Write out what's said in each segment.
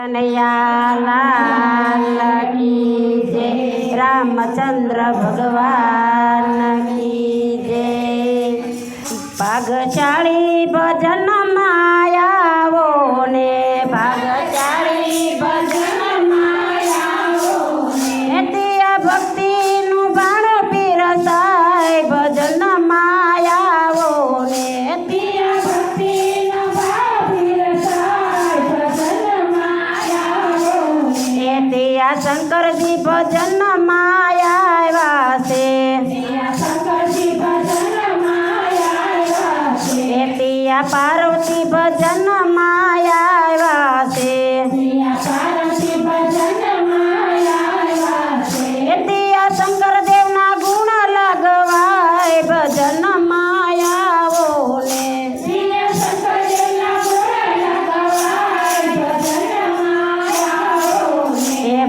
કનૈયા લાલ કી જય રામચંદ્ર ભગવાન કી જય ભાગશાળી ભજન ત્યાં શંકરજી ભજન માયા છે. ત્યાં પાર્વતી ભજન માયા છે.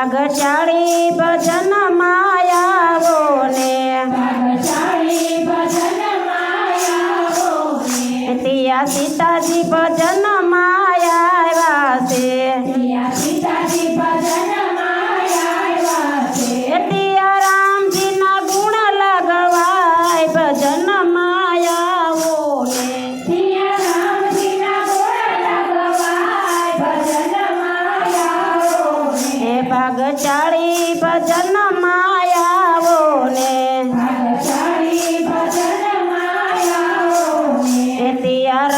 ભાગશાળી ભજન માયાવો ને ત્યાં સીતાજી ભજન માયા હે ભાગશાળી ભજન માયાઓ ને ભજન માયાઓ ને દેવ